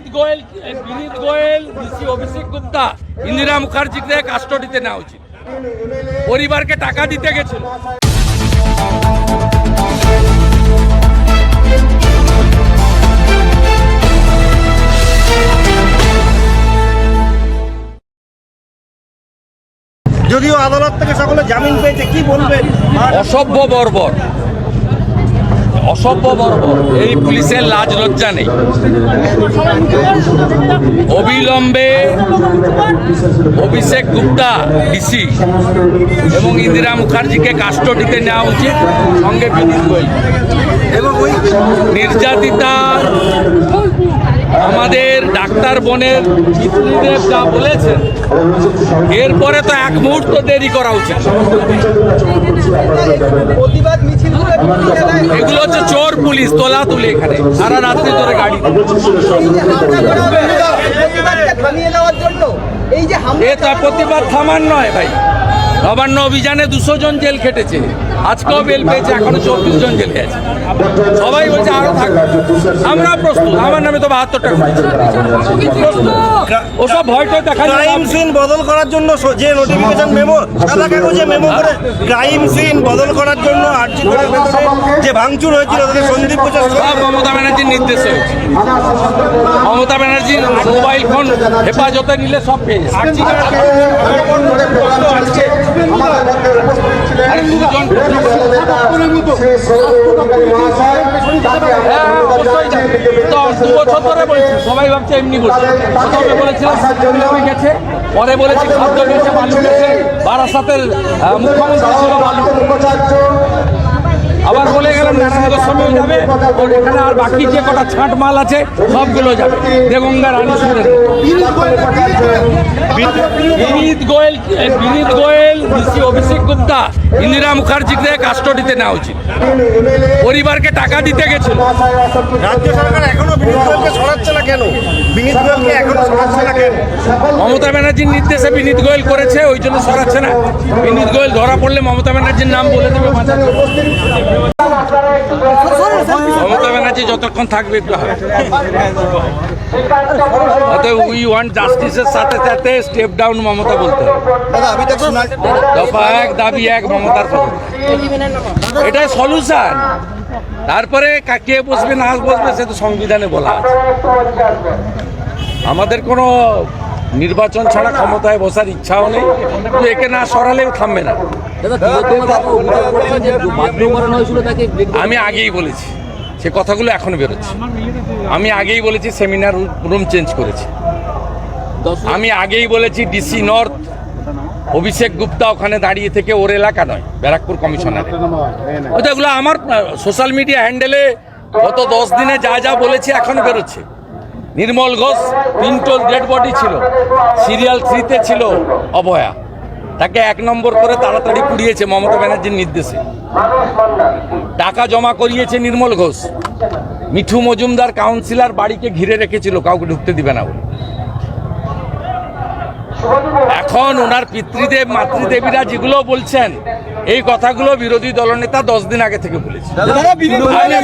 বিনীত Goyal Vineet Goyal DC Abhishek Gupta Indira মুখার্জিকে কাস্টডিতে নেওয়া উচিত। পরিবারকে টাকা দিতে গেছিল। যদিও আদালত থেকে সকলে জামিন পেয়েছে কি বলবেন? অসভ্য বর্বর। অসভ্য বর্বর। এই পুলিশের লাজ লজ্জা নেই। অবিলম্বে অভিষেক গুপ্তা, ডিসি এবং ইন্দিরা মুখার্জিকে কাস্টডিতে নেওয়া উচিত। সঙ্গে গোয়েল। এবং ওই নির্যাতিতা আমাদের ডাক্তার বোনের পিতৃদেব যা বলেছেন এরপরে তো এক মুহূর্ত দেরি করা উচিত। এগুলো হচ্ছে চোর পুলিশ তোলা তুলি এখানে। সারা রাত্রি ধরে গাড়ি। এ তা প্রতিবাদ থামার নয় ভাই। নবান্ন অভিযানে দুশো জন জেল খেটেছে। আজকেও বেল পেয়েছে এখনও চব্বিশ জন জেল খেয়েছে সবাই বলছে আরও থাকবে আমরা প্রস্তুত আমার নামে তো বাহাত্তর টাকা ওসব ভয়টা দেখা ক্রাইম সিন বদল করার জন্য যে নোটিফিকেশন মেমো সাদা কাগজে মেমো করে। ক্রাইম সিন বদল করার জন্য আর্জি করে যে ভাঙচুর হয়েছিল তাতে সন্দীপ ঘোষের সব মমতা ব্যানার্জির নির্দেশ হয়েছে। মমতা ব্যানার্জির মোবাইল ফোন হেফাজতে নিলে সব পেয়ে যাবে। আরে দুজন অবশ্যই তো দু বছর ধরে বলছি সবাই ভাবছে এমনি বলছে প্রথমে বলেছিলাম গেছে। পরে বলেছি খাদ্য গেছে বালু গেছে বারাসাতের মুখ্যমন্ত্রী ছিল বালু। যাবে এখানে আর বাকি যে কটা ছাঁট মাল আছে সবগুলো যাবে। দেগঙ্গা রানী সুরের বিনীত গোয়েল বিনীত গোয়েল ডিসি অভিষেক গুপ্তা ইন্দিরা মুখার্জিকে কাস্টডিতে নেওয়া উচিত। পরিবারকে টাকা দিতে গেছিল। রাজ্য সরকার এখনও বিনীত গোয়েলকে সরাচ্ছে না কেন? বিনীত গোয়েলকে এখনও সরাচ্ছে না কেন? মমতা ব্যানার্জির নির্দেশে বিনীত গোয়েল করেছে ওই জন্য সরাচ্ছে না। বিনীত গোয়েল ধরা পড়লে মমতা ব্যানার্জির নাম বলে দেবে। মমতা ব্যানার্জি যতক্ষণ থাকবে একটু অতএব উই ওয়ান্ট জাস্টিসের সাথে সাথে স্টেপ ডাউন মমতা বলতে দফা এক দাবি এক মমতার এটাই সলিউশন তারপরে কা- বসবে না বসবে সে তো সংবিধানে বলা আমাদের কোনো নির্বাচন ছাড়া ক্ষমতায় বসার ইচ্ছাও নেই। একে না সরালেও থামবে না। আমি আগেই বলেছি সে কথাগুলো এখন বেরোচ্ছে। আমি আগেই বলেছি সেমিনার রুম চেঞ্জ করেছি। আমি আগেই বলেছি ডিসি নর্থ অভিষেক গুপ্তা ওখানে দাঁড়িয়ে থেকে ওর এলাকা নয় ব্যারাকপুর কমিশনারে ওইগুলো আমার সোশ্যাল মিডিয়া হ্যান্ডেলে গত দশ দিনে যা যা বলেছি এখন বেরোচ্ছে। নির্মল ঘোষ তিনটোল ডেড বডি ছিল সিরিয়াল থ্রিতে ছিল অভয়া তাকে এক নম্বর করে তাড়াতাড়ি পুড়িয়েছে মমতা ব্যানার্জির নির্দেশে। টাকা জমা করিয়েছে নির্মল ঘোষ। মিঠু মজুমদার কাউন্সিলর বাড়িকে ঘিরে রেখেছিল কাউকে ঢুকতে দিবে না বলে এখন ওনার পিতৃদেব মাতৃদেবীরা যেগুলো বলছেন এই কথাগুলো বিরোধী দলনেতা দশ দিন আগে থেকে বলেছে।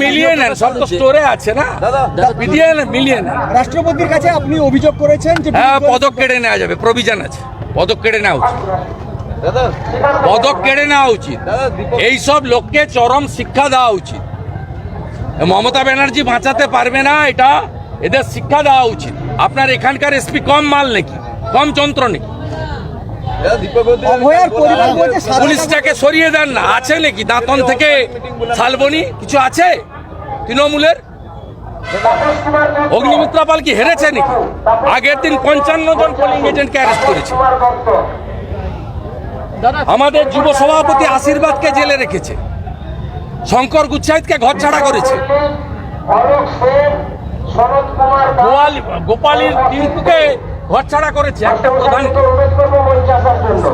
মিলিয়ে নেন সব তো স্টোরে আছে না? মিলিয়ে নেন মিলিয়ে নেন। রাষ্ট্রপতির কাছে আপনি অভিযোগ করেছেন যে হ্যাঁ পদক কেড়ে নেওয়া যাবে প্রভিজন আছে পদক কেড়ে নেওয়া উচিত। পদক কেড়ে নেওয়া উচিত। এইসব লোককে চরম শিক্ষা দেওয়া উচিত। মমতা ব্যানার্জি বাঁচাতে পারবে না এটা এদের শিক্ষা দেওয়া উচিত। আপনার এখানকার এসপি কম মাল নাকি? কম যন্ত্র নাকি? পুলিশটাকে সরিয়ে দেন না। আছে নাকি? দাঁতন থেকে শালবনি? কিছু আছে? তৃণমূলের? অগ্নিমিত্রা পাল কি হেরেছে নাকি? আগের দিন পঞ্চান্ন জন পোলিং এজেন্টকে অ্যারেস্ট করেছে। আমাদের যুব সভাপতি আশীর্বাদকে জেলে রেখেছে। শঙ্কর গুচ্ছাইতকে ঘর ছাড়া করেছে। গোপালীর টিঙ্কুকে ঘর ছাড়া করেছে একটা প্রধান।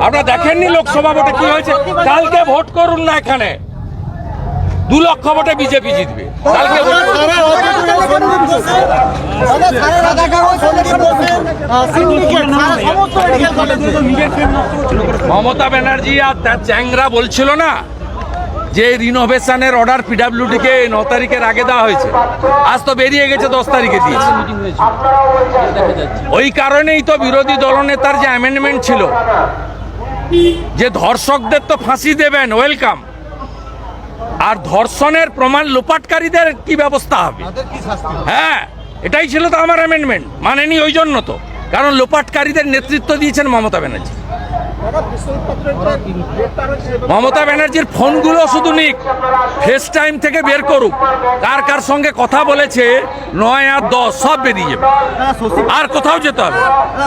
আপনারা দেখেননি লোকসভা ভোটে কি হয়েছে? কালকে ভোট করুন না এখানে। দু লক্ষ ভোটে বিজেপি জিতবে। কালকে ভোট। মমতা ব্যানার্জি আর তার চ্যাংরা বলছিল না যে রিনোভেশনের অর্ডার পিডাব্লিউডিকে ন তারিখের আগে দেওয়া হয়েছে। আজ তো বেরিয়ে গেছে, দশ তারিখে দিয়েছে। ওই কারণেই তো বিরোধী দলনেতার যে অ্যামেন্ডমেন্ট ছিল, যে ধর্ষকদের তো ফাঁসি দেবেন ওয়েলকাম আর ধর্ষণের প্রমাণ লোপাটকারীদের কি ব্যবস্থা হবে? হ্যাঁ এটাই ছিল তো আমার অ্যামেন্ডমেন্ট মানেনি ওই জন্য তো। কারণ লোপাটকারীদের নেতৃত্ব দিয়েছেন মমতা ব্যানার্জি। মমতা ব্যানার্জির ফোনগুলো শুধু নিক ফেস টাইম থেকে বের করুক। কার কার সঙ্গে কথা বলেছে নয় আর দশ সব বেরিয়ে যাবে। আর কোথাও যেতে হবে।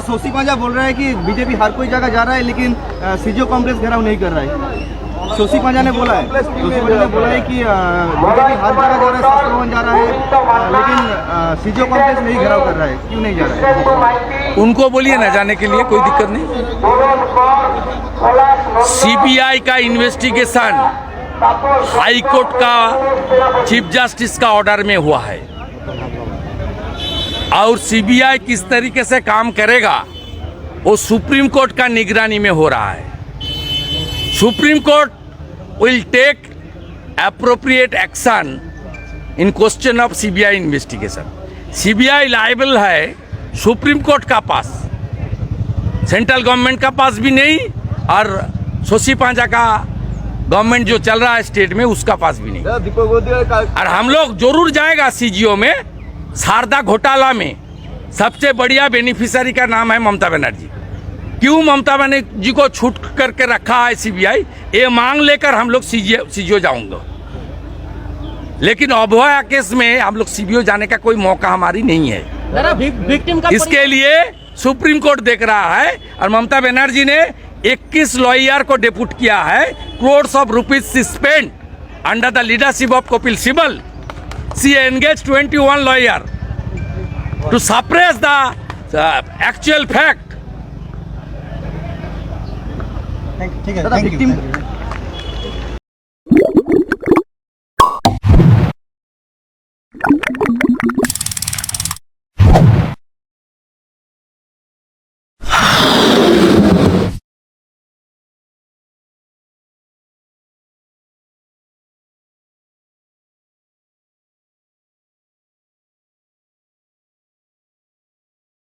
শশী মাজা বল রা কি বিজেপি হার কোই জায়গা যা রা লেকিন সিজিও কংগ্রেস ঘেরাও নেই কর রা रहा है सोसी पांजा ने बोला है। सोसी पांजा ने बोला है कि बीजेपी जगह जा रहा है शास्त्र भवन जा रहा है लेकिन सीजो कॉम्प्लेक्स नहीं घेराव कर रहा है। क्यों नहीं जा रहा है? उनको बोलिए ना जाने के लिए, कोई दिक्कत नहीं। सीबीआई का इन्वेस्टिगेशन हाई कोर्ट का चीफ जस्टिस का ऑर्डर में हुआ है। और सीबीआई किस तरीके से काम करेगा, वो सुप्रीम कोर्ट का निगरानी में हो रहा है। Supreme court will take appropriate action in question of CBI investigation CBI liable है सुप्रीम कोर्ट का पास। सेंट्रल गवर्नमेंट का पास भी नहीं और सोसी पांजा का गवर्नमेंट जो चल रहा है स्टेट में उसका पास भी नहीं। और हम लोग ज़रूर जाएगा सीजीओ में शारदा घोटाला में सबसे बढ़िया बेनिफिशियरी का नाम है ममता बनर्जी। क्यों ममता बनर्जी को छूट करके रखा है सीबीआई? ये मांग लेकर हम लोग सीजीओ जाऊँगा। लेकिन अभया केस में हम लोग सीबीओ जाने का कोई मौका हमारी नहीं है। विक्टिम का इसके लिए सुप्रीम कोर्ट देख रहा है और ममता बनर्जी ने 21 लॉयर को डेपुट किया है crores of rupees suspend under the leadership of Kapil Sibal. See engage 21 lawyer to suppress the actual fact thank you ठीक आहे. Thank you